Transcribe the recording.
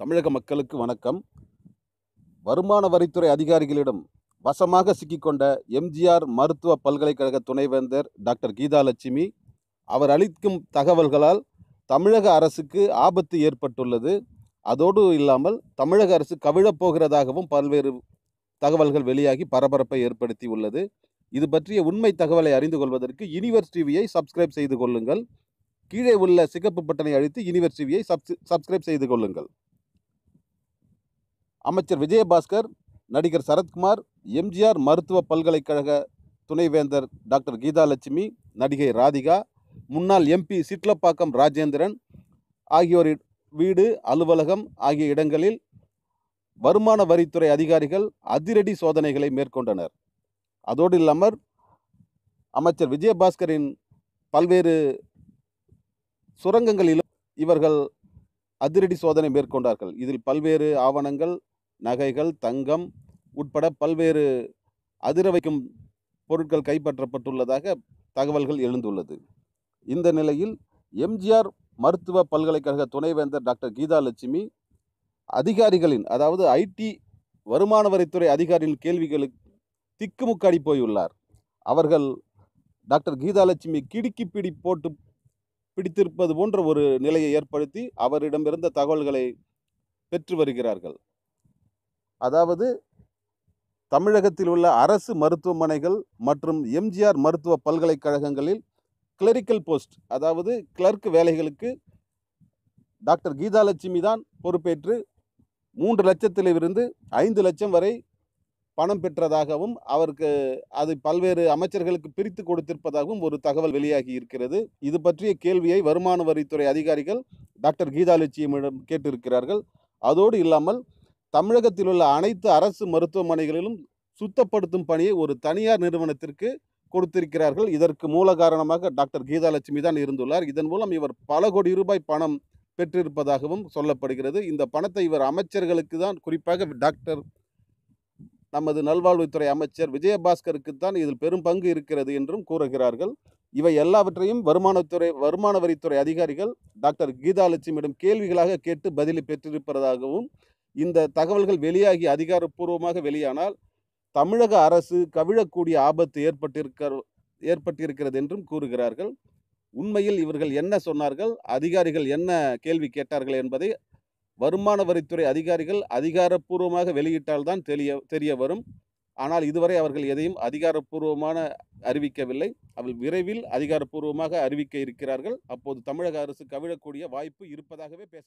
தமிழக மக்களுக்கு வணக்கம். வருமான வரித்துறை அதிகாரிகளிடம் வசமாக சிக்கிக்கொண்ட எம்ஜிஆர் மருத்துவ பல்கலைக்கழக துணைவேந்தர் டாக்டர் கீதாலட்சுமி அவர் அளிக்கும் தகவல்களால் தமிழக அரசுக்கு ஆபத்து ஏற்பட்டுள்ளது. அதோடு இல்லாமல் தமிழக அரசு கவிழப்போகிறதாகவும் பல்வேறு தகவல்கள் வெளியாகி பரபரப்பை ஏற்படுத்தி உள்ளது இது பற்றிய உண்மை தகவலை அறிந்து கொள்வதற்கு யூனிவர்ஸ் டிவியை சப்ஸ்கிரைப் செய்து கொள்ளுங்கள். கீழே உள்ள சிகப்பு பட்டனை அழுத்தி யூனிவர்ஸ் டிவியை சப்ஸ்கிரைப் செய்து கொள்ளுங்கள். அமைச்சர் விஜயபாஸ்கர் நடிகர் சரத்குமார் எம்ஜிஆர் மருத்துவ பல்கலைக்கழக துணைவேந்தர் டாக்டர் கீதாலட்சுமி நடிகை ராதிகா முன்னாள் எம்பி சிட்லப்பாக்கம் ராஜேந்திரன் ஆகியோரின் வீடு அலுவலகம் ஆகிய இடங்களில் வருமான வரித்துறை அதிகாரிகள் அதிரடி சோதனைகளை மேற்கொண்டனர். அதோடு இல்லாமல் அமைச்சர் விஜயபாஸ்கரின் பல்வேறு சுரங்கங்களிலும் இவர்கள் அதிரடி சோதனை மேற்கொண்டார்கள். இதில் பல்வேறு ஆவணங்கள் நகைகள் தங்கம் உட்பட பல்வேறு அதிர வைக்கும் பொருட்கள் கைப்பற்றப்பட்டுள்ளதாக தகவல்கள் எழுந்துள்ளது. இந்த நிலையில் எம்ஜிஆர் மருத்துவ பல்கலைக்கழக துணைவேந்தர் டாக்டர் கீதாலட்சுமி அதிகாரிகளின் அதாவது ஐடி வருமான வரித்துறை அதிகாரிகளின் கேள்விகளுக்கு திக்குமுக்காடி போயுள்ளார். அவர்கள் டாக்டர் கீதாலட்சுமி கிடுக்கி பிடி போட்டு பிடித்திருப்பது போன்ற ஒரு நிலையை ஏற்படுத்தி அவரிடமிருந்த தகவல்களை பெற்று வருகிறார்கள். அதாவது தமிழகத்தில் உள்ள அரசு மருத்துவமனைகள் மற்றும் எம்ஜிஆர் மருத்துவ பல்கலைக்கழகங்களில் கிளரிக்கல் போஸ்ட் அதாவது கிளர்க் வேலைகளுக்கு டாக்டர் கீதாலட்சுமி தான் பொறுப்பேற்று மூன்று லட்சத்திலிருந்து ஐந்து லட்சம் வரை பணம் பெற்றதாகவும் அவருக்கு அது பல்வேறு அமைச்சர்களுக்கு பிரித்து கொடுத்திருப்பதாகவும் ஒரு தகவல் வெளியாகி இருக்கிறது. இது பற்றிய கேள்வியை வருமான வரித்துறை அதிகாரிகள் டாக்டர் கீதாலட்சுமியிடம் கேட்டிருக்கிறார்கள். அதோடு இல்லாமல் தமிழகத்தில் உள்ள அனைத்து அரசு மருத்துவமனைகளிலும் சுத்தப்படுத்தும் பணியை ஒரு தனியார் நிறுவனத்திற்கு கொடுத்திருக்கிறார்கள். இதற்கு மூல காரணமாக டாக்டர் கீதாலட்சுமி தான் இருந்துள்ளார். இதன் மூலம் இவர் பல கோடி ரூபாய் பணம் பெற்றிருப்பதாகவும் சொல்லப்படுகிறது. இந்த பணத்தை இவர் அமைச்சர்களுக்கு தான் குறிப்பாக டாக்டர் நமது நல்வாழ்வுத்துறை அமைச்சர் விஜயபாஸ்கருக்கு தான் இதில் பெரும் பங்கு இருக்கிறது என்றும் கூறுகிறார்கள். இவை எல்லாவற்றையும் வருமானத்துறை வருமான வரித்துறை அதிகாரிகள் டாக்டர் கீதாலட்சுமியிடம் கேள்விகளாக கேட்டு பதிலை பெற்றிருப்பதாகவும் இந்த தகவல்கள் வெளியாகி அதிகாரப்பூர்வமாக வெளியானால் தமிழக அரசு கவிழக்கூடிய ஆபத்து ஏற்பட்டிருக்க ஏற்பட்டிருக்கிறது என்றும் கூறுகிறார்கள். உண்மையில் இவர்கள் என்ன சொன்னார்கள்? அதிகாரிகள் என்ன கேள்வி கேட்டார்கள் என்பதை வருமான வரித்துறை அதிகாரிகள் அதிகாரப்பூர்வமாக வெளியிட்டால்தான் தெரிய தெரிய வரும். ஆனால் இதுவரை அவர்கள் எதையும் அதிகாரப்பூர்வமான அறிவிக்கவில்லை. அவள் விரைவில் அதிகாரப்பூர்வமாக அறிவிக்க இருக்கிறார்கள். அப்போது தமிழக அரசு கவிழக்கூடிய வாய்ப்பு இருப்பதாகவே பேச